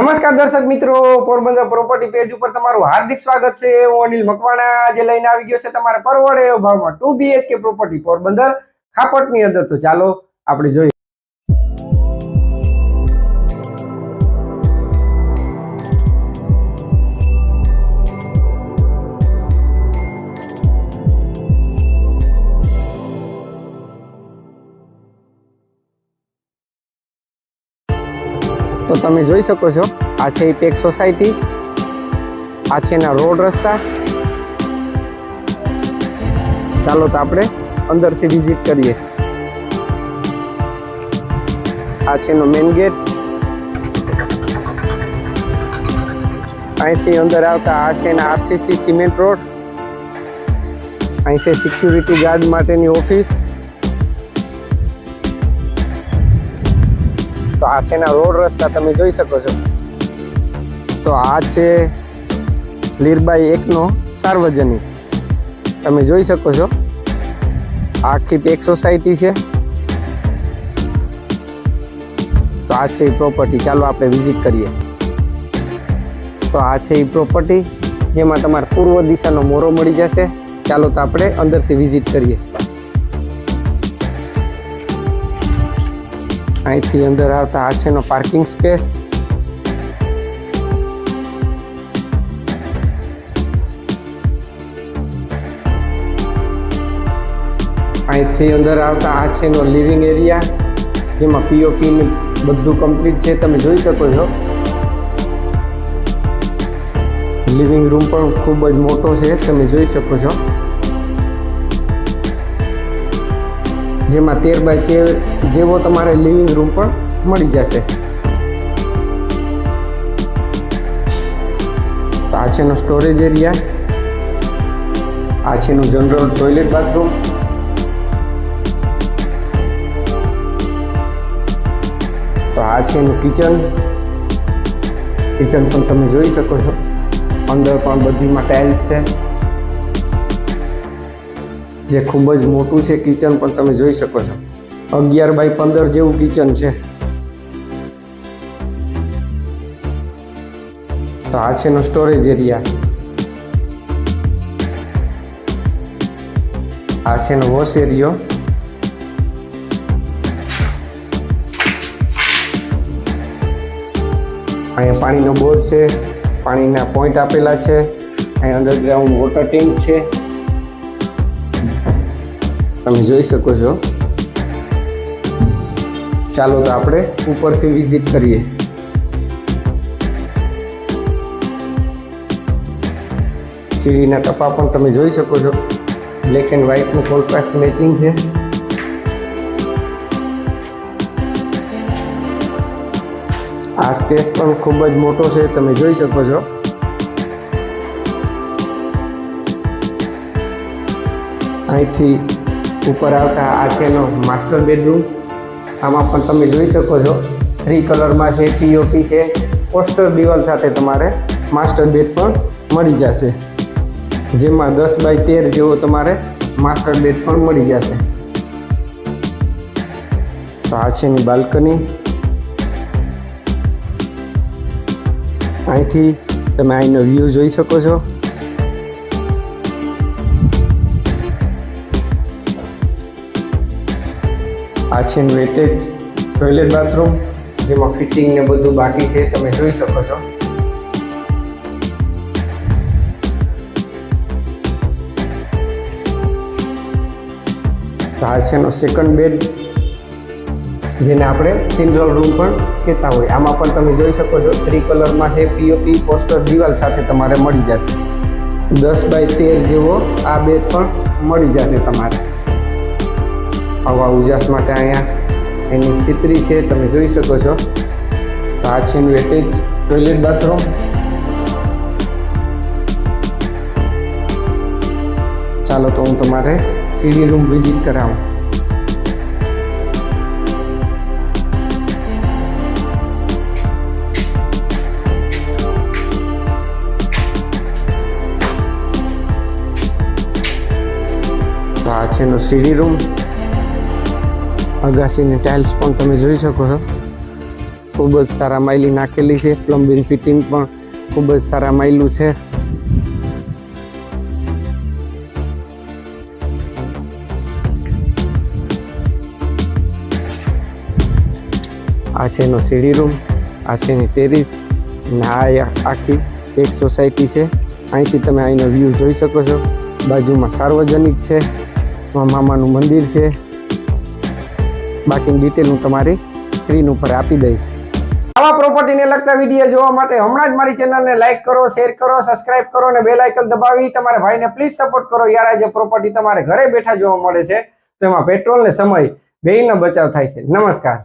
નમસ્કાર દર્શક મિત્રો, પોરબંદર પ્રોપર્ટી પેજ ઉપર તમારું હાર્દિક સ્વાગત છે. હું અનિલ મકવાણા જે લઈને આવી ગયો છે તમારા પરવડે ભાવમાં ટુ બીએચકે પ્રોપર્ટી પોરબંદર, ખાપટની અંદર. તો ચાલો, આપણે જોઈએ. તો તમે જોઈ શકો છો, આ છે પેક સોસાયટી આ છે એના રોડ રસ્તા. ચાલો તો આપણે અંદરથી વિઝિટ કરીએ. આ છે એનો મેઇન ગેટ અહીંથી અંદર આવતા આ છે એના આરસીસી સિમેન્ટ રોડ અહીં છે સિક્યુરિટી ગાર્ડ માટેની ઓફિસ તો આ છે એના રોડ રસ્તા, તમે જોઈ શકો છો. તો આ છે લીરબાઈ એકનો સાર્વજનિક. તમે જોઈ શકો છો. આખી એક સોસાયટી છે. તો આ છે એ પ્રોપર્ટી ચાલો આપણે વિઝિટ કરીએ. તો આ છે એ પ્રોપર્ટી જેમાં તમારે પૂર્વ દિશાનો મોરો મળી જશે. ચાલો તો આપણે અંદરથી વિઝિટ કરીએ. અહીંથી અંદર આવતા આ છેનો પાર્કિંગ સ્પેસ અહીંથી અંદર આવતા આ છેનો લિવિંગ એરિયા જેમાં પીઓપી બધું કમ્પ્લીટ છે. તમે જોઈ શકો છો. લિવિંગ રૂમ પણ ખૂબ જ મોટો છે. તમે જોઈ શકો છો. જેમાં તેર બાય તેર જેવો તમારે લિવિંગ રૂમ પણ મળી જશે. આ છે એનો સ્ટોરેજ એરિયા આ છે એનું જનરલ ટોયલેટ બાથરૂમ તો આ છે એનું કિચન કિચન પણ તમે જોઈ શકો છો. અંદર પણ બધીમાં ટાઇલ્સ છે. જે ખૂબ જ મોટું છે કિચન પણ તમે જોઈ શકો છો. અગિયાર બાય પંદર જેવું કિચન છે. તો આ છે એનો સ્ટોરેજ એરિયા આ છે એનો વોશ એરિયો અહીંયા પાણીનો બોર છે. પાણીના પોઈન્ટ આપેલા છે. અહીં અંડરગ્રાઉન્ડ વોટર ટેન્ક છે. તમે જોઈ શકો છો. ચાલો તો આપણે ઉપરથી વિઝિટ કરીએ. સીડીના ટપા પણ તમે જોઈ શકો છો. બ્લેક એન્ડ વ્હાઇટનું કોન્ટ્રાસ્ટ મેચિંગ છે. આ સ્પેસ પણ ખૂબ જ મોટો છે, તમે જોઈ શકો છો. અહીંથી ઉપર આવતા આ છે એનો માસ્ટર બેડરૂમ આમાં પણ તમે જોઈ શકો છો. થ્રી કલરમાં છે પીઓપી છે. પોસ્ટર દિવાલ સાથે તમારે માસ્ટર બેડ પણ મળી જશે. જેમાં દસ બાય તેર જેવો તમારે માસ્ટર બેડ પણ મળી જશે. તો આ છે એની બાલ્કની. અહીંથી તમે અહીંનો વ્યૂ જોઈ શકો છો. આ છે વેટેજ ટોયલેટ બાથરૂમ, જેમાં ફિટિંગ ને બધું બાકી છે, તમે જોઈ શકો છો. આ છે એનો સેકન્ડ બેડ જેને આપણે સિંગલ રૂમ પણ કહેતા હોય આમાં પણ તમે જોઈ શકો છો થ્રી કલરમાં છે પીઓપી પોસ્ટર દિવાલ સાથે તમારે મળી જશે. દસ બાય તેર જેવો આ બેડ પણ મળી જશે તમારે. હવા ઉજાસ માટે અહીંયા એની છિત્રી છે, તમે જોઈ શકો છો. તો આ છે ટોયલેટ બાથરૂમ ચાલો તો હું તમારે સીડી રૂમ વિઝિટ કરાવું. તો આ છે એનો સીડી રૂમ. અગાસીની ટાઇલ્સ પણ તમે જોઈ શકો છો. ખૂબ જ સારા માઇલી નાખેલી છે. પ્લમ્બિંગ ફિટિંગ પણ ખૂબ જ સારા માઇલું છે. આ છે એનો સીડી રૂમ. આ છે એની ટેરિસ અને આ આખી એક સોસાયટી છે. અહીંથી તમે અહીંનો વ્યૂ જોઈ શકો છો. બાજુમાં સાર્વજનિક છે. મામાનું મંદિર છે. બાકીની ડિટેલ હું તમારી સ્ક્રીન ઉપર આપી દઈશ. આવા પ્રોપર્ટીને લગતા વીડિયો જોવા માટે હમણાં જ મારી ચેનલને લાઈક કરો શેર કરો સબસ્ક્રાઇબ કરો અને બેલ આઇકન દબાવી. તમારા ભાઈને પ્લીઝ સપોર્ટ કરો. યાર આ જે પ્રોપર્ટી તમારે ઘરે બેઠા જોવા મળે છે. તો એમાં પેટ્રોલ ને સમય બેયનો બચાવ થાય છે. નમસ્કાર.